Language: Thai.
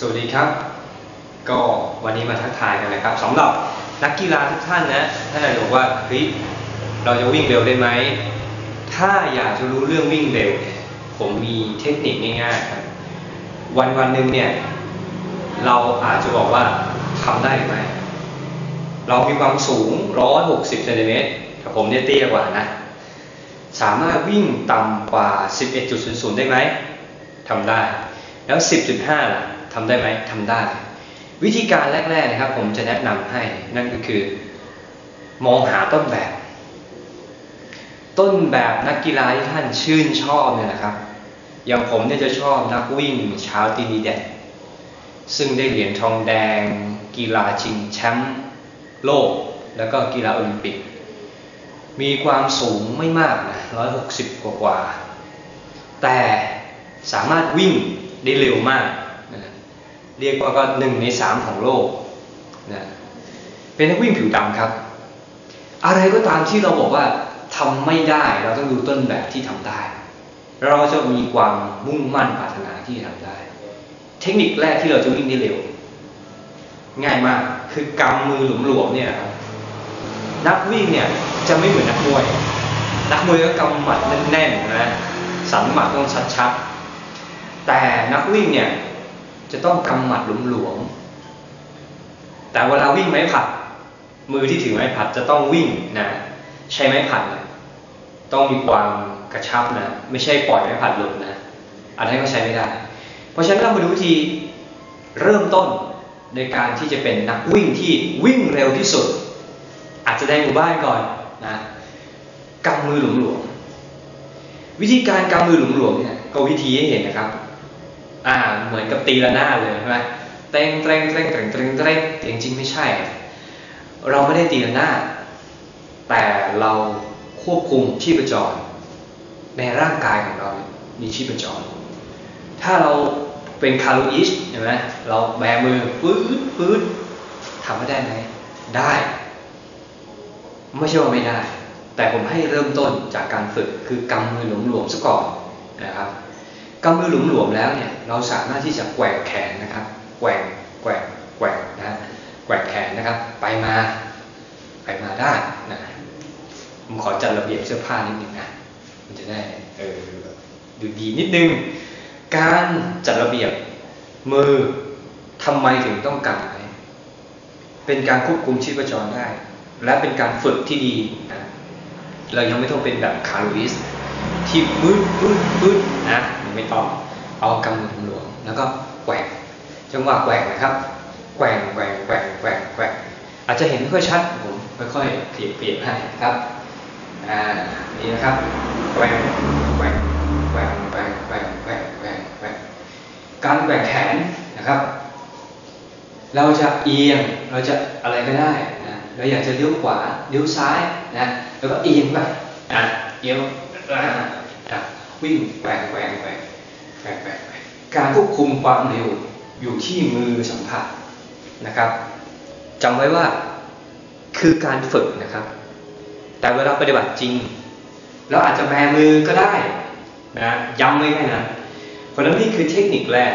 สวัสดีครับ ก็วันนี้มาทักทายกันนะครับสำหรับนักกีฬาทุกท่านนะท่านอาจจะบอกว่าเฮ้ยเราจะวิ่งเร็วได้ไหมถ้าอยากจะรู้เรื่องวิ่งเร็วเนี่ยผมมีเทคนิคง่ายๆครับวันวันหนึ่งเนี่ยเราอาจจะบอกว่าทำได้หรือไม่เรามีความสูง 160เซนติเมตรแต่ผมเนี่ยเตี้ยกว่านะ สามารถวิ่งต่ำกว่า 11.00 ได้ไหมทำได้ แล้ว 10.5ล่ะ ทำได้ไหมทำได้ วิธีการแรก ๆนะครับ ผมจะแนะนำให้นั่นก็คือ มองหาต้นแบบ ต้นแบบนักกีฬาที่ท่านชื่นชอบเนี่ยนะครับ อย่างผมเนี่ยจะชอบนักวิ่งช้าตีนีแดดซึ่งได้เหรียญทองแดง กีฬาชิงแชมป์โลก แล้วก็กีฬาโอลิมปิก มีความสูงไม่มากนะ160กว่ากว่า แต่สามารถวิ่งได้เร็วมาก เรียกว่าก็หนึ่งในสามของโลกนะเป็นนักวิ่งผิวดำครับ อะไรก็ตามที่เราบอกว่าทำไม่ได้เราต้องดูต้นแบบที่ทำได้ เราจะมีความมุ่งมั่นปรารถนาที่ทำได้ เทคนิคแรกที่เราจะวิ่งได้เร็ว ง่ายมากคือกำมือหลวมๆเนี่ยครับนักวิ่งเนี่ยจะไม่เหมือนนักมวย นักมวยก็กำหมัดแน่นๆนะ สันหมัดต้องชัดๆ แต่นักวิ่งเนี่ย จะต้องกำหมัดหลวมๆแต่เวลาวิ่งไม้ผัด มือที่ถือไม้ผัดจะต้องวิ่งนะ ใช้ไม้ผัดนะต้องมีความกระชับนะ ไม่ใช่ปล่อยไม้ผัดหลุดนะ อันนั้นก็ใช้ไม่ได้ เพราะฉะนั้นเรามาดูวิธีเริ่มต้นในการที่จะเป็นนักวิ่งที่วิ่งเร็วที่สุด อาจจะในหมู่บ้านก่อนนะกำมือหลวมๆวิธีการกำมือหลวมๆเนี่ยก็วิธีให้เห็นนะครับ อ่า เหมือนกับตีละนาดเลยใช่ไหมเต้งเต้งเต้งเต้งเต้งเต้งจริงๆไม่ใช่ เราไม่ได้ตีละนาดแต่เราควบคุมชีพจร ในร่างกายของเรามีชีพจร ถ้าเราเป็นคาร์ลูอิชเห็นไหมเราแบมือปื๊ดปื๊ดทำไม่ได้ไหมได้ ไม่ใช่ว่าไม่ได้ แต่ผมให้เริ่มต้นจากการฝึกคือกำมือหลวมๆซะก่อน กำมือหลวมแล้วเนี่ยเราสามารถที่จะแกว่งแขนนะครับแกว่งแกว่งแกว่งนะแกว่งแขนนะครับ ไปมาไปมาได้นะผมขอจัดระเบียบเสื้อผ้านิดนึงนะมันจะได้เออดูดีนิดนึง การจัดระเบียบมือทำไมถึงต้องกำไว้เป็นการควบคุมชีพจรได้ และเป็นการฝึกที่ดีนะเรายังไม่ต้องเป็นแบบคาร์ลิสที่ปื๊ดปื๊ดปื๊ดนะ ไม่ต้อง เอากำมือหลวมแล้วก็แกว่งจังหวะแกว่งนะครับแกว่งแกว่งแกว่งแกว่งแกว่งอาจจะเห็นไม่ค่อยชัดผมค่อยๆเปลี่ยนเปลี่ยนให้ครับอ่านี่นะครับแกว่งแกว่งแกว่งแกว่งแกว่งแกว่งแกว่งแกว่งการแกว่งแขนนะครับ เราจะเอียงเราจะอะไรก็ได้นะเราอยากจะเลี้ยวขวาเลี้ยวซ้ายนะแล้วก็เอียงไปนะเอียงวิ่งแกว่งแกว่งแกว่ง กว่งแกว่งแกว่งการควบคุมความเร็วอยู่ที่มือสัมผัสนะครับจำไว้ว่าคือการฝึกนะครับ แต่เวลาปฏิบัติจริงเราอาจจะแบมือก็ได้นะย้ำไว้แค่นั้นเพราะฉะนั้นนี่คือเทคนิคแรก